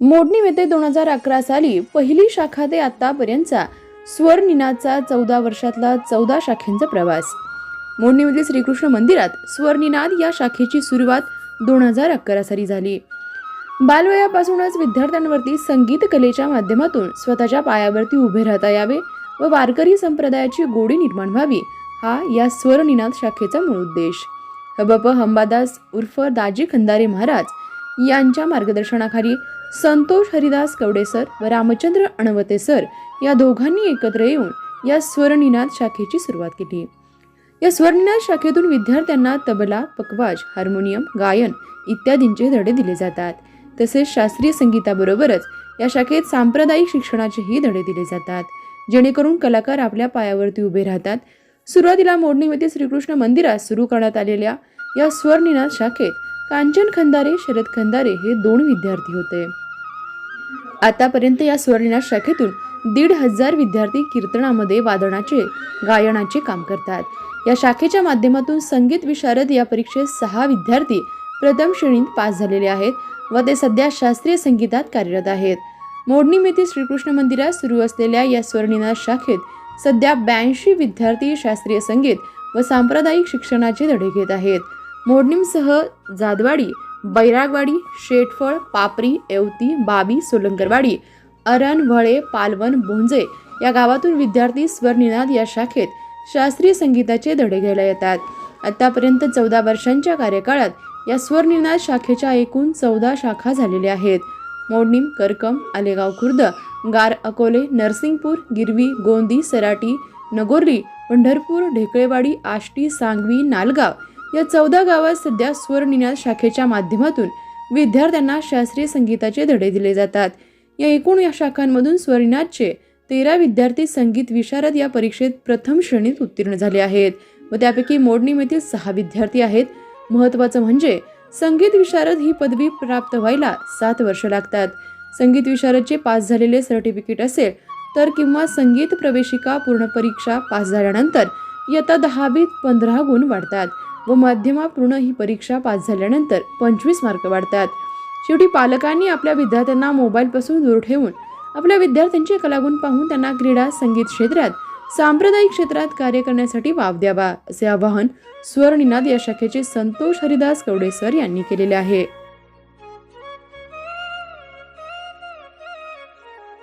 मोडणी येथे दोन हजार अकरा साली पहिली शाखा ते आतापर्यंतचा स्वर निनादचा चौदा वर्षातला चौदा शाखेंचा प्रवास. मोडणीमधील श्रीकृष्ण मंदिरात स्वरनिनाद या शाखेची सुरुवात दोन हजार अकरा साली झाली. बालवयापासूनच विद्यार्थ्यांवरती संगीत कलेच्या माध्यमातून स्वतःच्या पायावरती उभे राहता यावे व वारकरी संप्रदायाची गोडी निर्माण व्हावी हा या स्वरनिनाद शाखेचा मूळ उद्देश. हबप हंबादास उर्फ दाजी खंदारे महाराज यांच्या मार्गदर्शनाखाली संतोष हरिदास कवडे सर व रामचंद्र अणवते सर या दोघांनी एकत्र येऊन या स्वरनिनाद शाखेची सुरुवात केली. या स्वरनिनाद शाखेतून विद्यार्थ्यांना तबला पकवाज हार्मोनियम गायन इत्यादींचे धडे दिले जातात. तसेच शास्त्रीय संगीताबरोबरच या शाखेत सांप्रदायिक शिक्षणाचेही धडे दिले जातात. जेणेकरून कलाकार आपल्या पायावरती उभे राहतात. सुरुवातीला मोडणीमध्ये श्रीकृष्ण मंदिरात सुरू करण्यात आलेल्या या स्वरनिनाद शाखेत कांचन खंदारे शरद खंदारे हे दोन विद्यार्थी होते. आतापर्यंत या स्वर्णिनाथ शाखेतून दीड हजार विद्यार्थी कीर्तनामध्ये वादनाचे गायनाचे काम करतात. या शाखेच्या माध्यमातून संगीत विशारद या परीक्षेत सहा विद्यार्थी प्रथम श्रेणीत पास झालेले आहेत व ते सध्या शास्त्रीय संगीतात कार्यरत आहेत. मोडणी येथील श्रीकृष्ण मंदिरात सुरू असलेल्या या स्वर्णिनाथ शाखेत सध्या ब्याऐंशी विद्यार्थी शास्त्रीय संगीत व सांप्रदायिक शिक्षणाचे धडे घेत आहेत. मोडणीमसह जादवाडी बैरागवाडी शेटफळ पापरी येवती बाबी सोलंकरवाडी अरण वळे पालवण बोंजे या गावातून विद्यार्थी स्वरनिनाद या शाखेत शास्त्रीय संगीताचे धडे घ्यायला येतात. आतापर्यंत चौदा वर्षांच्या कार्यकाळात या स्वरनिनाद शाखेच्या एकूण चौदा शाखा झालेल्या आहेत. मोडणीम करकम आलेगाव खुर्द गार अकोले नरसिंगपूर गिरवी गोंदी सराटी नगोर्ली पंढरपूर ढेकळेवाडी आष्टी सांगवी नालगाव या चौदा गावात सध्या स्वरनिनाद शाखेच्या माध्यमातून विद्यार्थ्यांना शास्त्रीय संगीताचे धडे दिले जातात. या एकूण या शाखांमधून स्वरनिनादचे तेरा विद्यार्थी संगीत विशारद या परीक्षेत प्रथम श्रेणीत उत्तीर्ण झाले आहेत. व त्यापैकी मोडणीमधील सहा विद्यार्थी आहेत. महत्त्वाचं म्हणजे संगीत विशारद ही पदवी प्राप्त व्हायला सात वर्ष लागतात. संगीत विशारदचे पास झालेले सर्टिफिकेट असेल तर किंवा संगीत प्रवेशिका पूर्ण परीक्षा पास झाल्यानंतर इयत्ता दहावीत पंधरा गुण वाढतात. व माध्यमापूर्ण ही परीक्षा पास झाल्यानंतर पंचवीस मार्क वाढतात. शेवटी पालकांनी आपल्या विद्यार्थ्यांना मोबाईलपासून दूर ठेवून आपल्या विद्यार्थ्यांचे कलागुण पाहून त्यांना क्रीडा संगीत क्षेत्रात सांप्रदायिक क्षेत्रात कार्य करण्यासाठी वाव द्यावा असे आवाहन स्वरनिनाद या शाखेचे संतोष हरिदास कवडे सर यांनी केलेले आहे.